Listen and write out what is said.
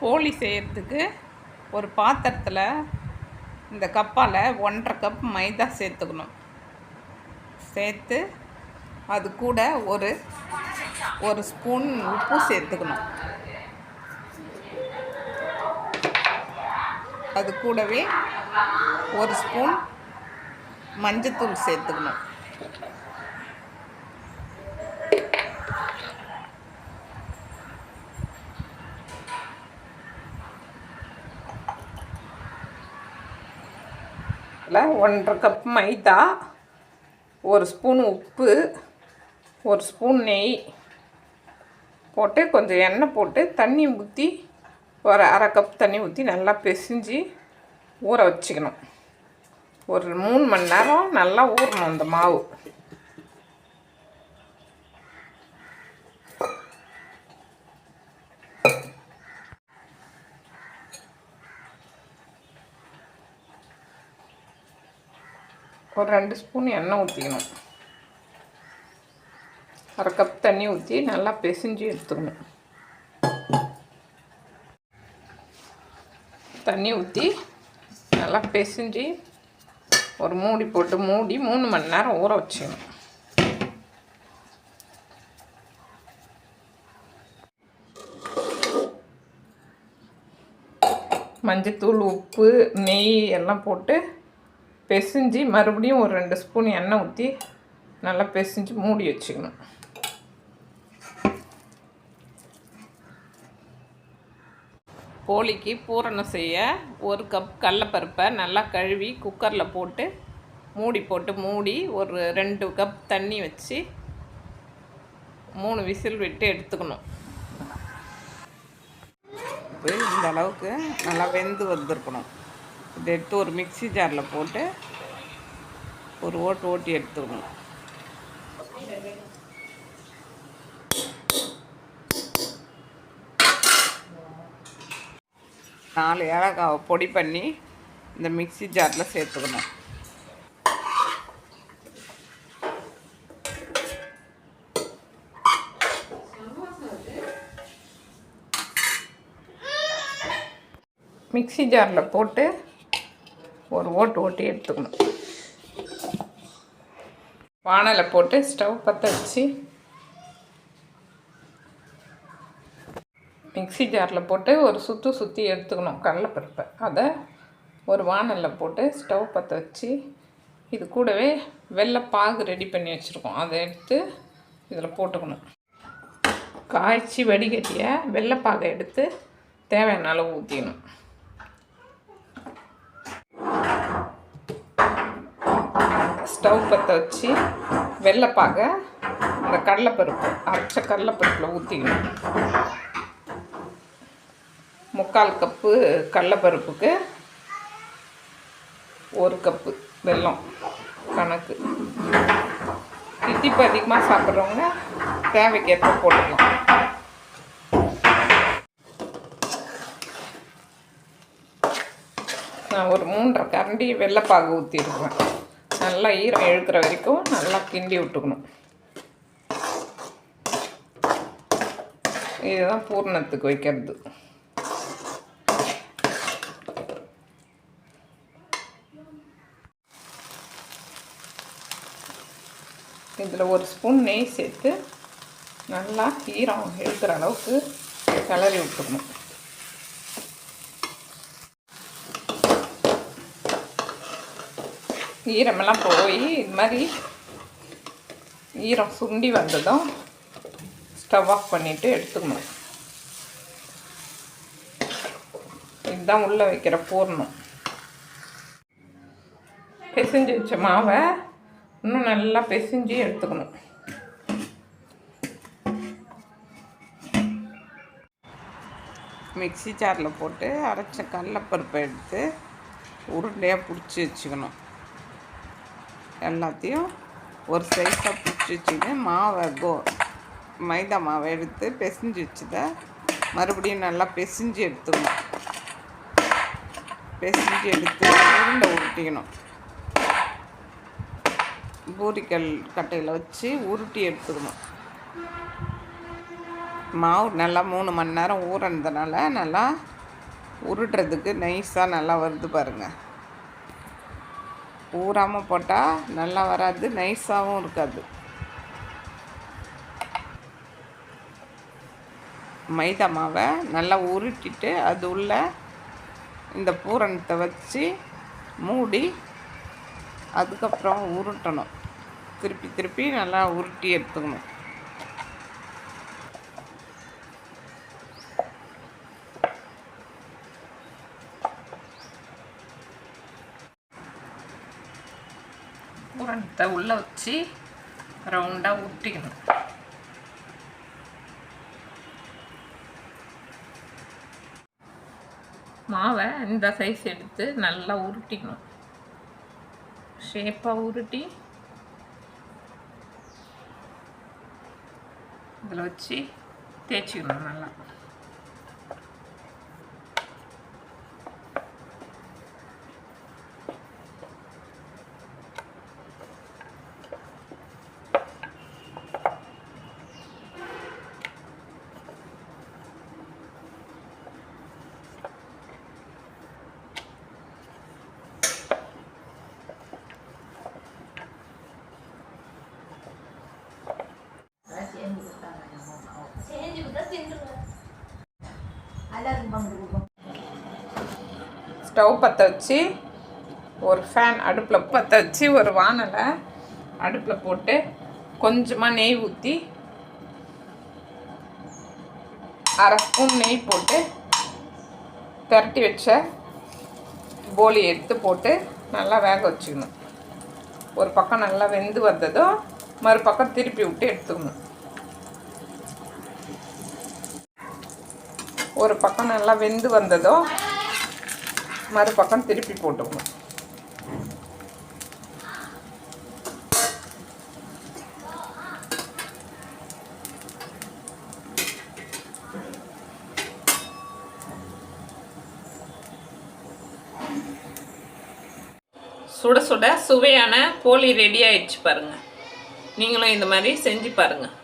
போலி செய்கிறதுக்கு ஒரு பாத்திரத்தில் இந்த கப்பால் ஒன்றரை கப் மைதா சேர்த்துக்கணும். சேர்த்து அது கூட ஒரு ஒரு ஸ்பூன் உப்பு சேர்த்துக்கணும். அது கூடவே ஒரு ஸ்பூன் மஞ்சத்தூள் சேர்த்துக்கணும். இதில் ஒன்றரை கப் மைதா ஒரு ஸ்பூன் உப்பு ஒரு ஸ்பூன் நெய் போட்டு கொஞ்சம் எண்ணெய் போட்டு தண்ணி ஊற்றி ஒரு அரை கப் தண்ணி ஊற்றி நல்லா பிசைஞ்சு ஊற வச்சுக்கணும். ஒரு மூணு மணி நேரம் நல்லா ஊறணும் அந்த மாவு. ஒரு ரெண்டு ஸ்பூன் எண்ணெய் ஊற்றிக்கணும் அரை கப் தண்ணி ஊற்றி நல்லா பிசைஞ்சு எடுத்துக்கணும் தண்ணி ஊற்றி நல்லா பிசைஞ்சு ஒரு மூடி போட்டு மூடி மூணு மணி நேரம் ஊற வச்சுக்கணும் மஞ்சத்தூள் உப்பு நெய் எல்லாம் போட்டு பெசிஞ்சு மறுபடியும் ஒரு ரெண்டு ஸ்பூன் எண்ணெய் ஊற்றி நல்லா பெசிஞ்சு மூடி வச்சுக்கணும். கோழிக்கு பூரணம் செய்ய ஒரு கப் கடலப்பருப்பை நல்லா கழுவி குக்கரில் போட்டு மூடி போட்டு மூடி ஒரு ரெண்டு கப் தண்ணி வச்சு மூணு விசில் விட்டு எடுத்துக்கணும். இந்த அளவுக்கு நல்லா வெந்து வந்திருக்கணும். இதை எடுத்து ஒரு மிக்ஸி ஜாரில் போட்டு ஒரு ஓட்டு ஓட்டி எடுத்துக்கணும் நாலு ஏலக்காவை பொடி பண்ணி இந்த மிக்ஸி ஜாரில் சேர்த்துக்கணும். மிக்ஸி ஜாரில் போட்டு ஒரு ஓட்டு ஓட்டி எடுத்துக்கணும். வானலை போட்டு ஸ்டவ் பற்ற வச்சு மிக்ஸி ஜாரில் போட்டு ஒரு சுற்று சுற்றி எடுத்துக்கணும் கடலைப்பருப்பை. அதை ஒரு வானலில் போட்டு ஸ்டவ் பற்ற வச்சு இது கூடவே வெள்ளைப்பாகு ரெடி பண்ணி வச்சுருக்கோம். அதை எடுத்து இதில் போட்டுக்கணும். காய்ச்சி வடிகட்டிய வெள்ளைப்பாகை எடுத்து தேவையான அளவு ஊற்றிக்கணும் ஸ்டவ் பற்ற வச்சு வெள்ளைப்பாக இந்த கடலைப்பருப்பு அரைச்ச கடலைப்பருப்பில் ஊற்றிக்கணும் முக்கால் கப்பு கடலைப்பருப்புக்கு ஒரு கப்பு வெல்லம் கணக்கு. தித்திப்பு அதிகமாக சாப்பிட்றவங்க தேவைக்கேற்ப போட்டுக்கலாம். நான் ஒரு மூன்றரை கரண்டி வெள்ளைப்பாகு ஊற்றிடுவேன் நல்லா ஈரம் இழுக்கிற வரைக்கும் நல்லா கிண்டி விட்டுக்கணும். இதுதான் பூர்ணத்துக்கு வைக்கிறது. இதில் ஒரு ஸ்பூன் நெய் சேர்த்து நல்லா ஈரம் இழுக்கிற அளவுக்கு கிளறி விட்டுக்கணும். ஈரமெல்லாம் போய் இது மாதிரி ஈரம் சுண்டி வந்ததும் ஸ்டவ் ஆஃப் பண்ணிவிட்டு எடுத்துக்கணும். இதுதான் உள்ளே வைக்கிற பூர்ணம். பிசைஞ்சு வச்ச மாவை இன்னும் நல்லா பிசைஞ்சு எடுத்துக்கணும். மிக்ஸி ஜாரில் போட்டு அரைச்ச கடலப்பருப்பை எடுத்து உருண்டையாக பிடிச்சி வச்சுக்கணும். எல்லாத்தையும் ஒரு சைஸாக பிடிச்சி வச்சுட்டு மாவை கோ மைதா மாவை எடுத்து பிசைஞ்சு வச்சதை மறுபடியும் நல்லா பிசைஞ்சு எடுத்துக்கணும். பிசைஞ்சு எடுத்து உருண்டை உருட்டிக்கணும். பூரிக்கல் கட்டையில் வச்சு உருட்டி எடுத்துக்கணும். மாவு நல்லா மூணு மணி நேரம் ஊறினதுனால நல்லா உருட்டுறதுக்கு நைஸாக நல்லா வருது பாருங்கள் ஊறாமல் போட்டால் நல்லா வராது நைஸாகவும் இருக்காது. மைதா மாவை நல்லா உருட்டிட்டு அது உள்ள இந்த பூரணத்தை வச்சு மூடி அதுக்கப்புறம் உருட்டணும். திருப்பி திருப்பி நல்லா உருட்டி எடுத்துக்கணும். உரத்தை உள்ளே வச்சு ரவுண்டாக உருட்டிக்கணும் மாவை இந்த சைஸ் எடுத்து நல்லா உருட்டிக்கணும் ஷேப்பாக உருட்டி இதில் வச்சு தேய்ச்சிக்கணும் நல்லா ஸ்டவ் பற்ற வச்சு ஒரு ஃபேன் அடுப்பில் பற்ற வச்சு ஒரு வானலை அடுப்பில் போட்டு கொஞ்சமாக நெய் ஊற்றி அரை ஸ்பூன் நெய் போட்டு திரட்டி வச்ச போலி எடுத்து போட்டு நல்லா வேக வச்சுக்கணும். ஒரு பக்கம் நல்லா வெந்து வந்ததும் மறுபக்கம் திருப்பி விட்டு எடுத்துக்கணும். ஒரு பக்கம் நல்லா வெந்து வந்ததும் மறுபக்கம் திருப்பி போட்டுக்கணும். சுட சுட சுவையான போலி ரெடி ஆயிடுச்சு பாருங்கள் நீங்களும் இந்த மாதிரி செஞ்சு பாருங்கள்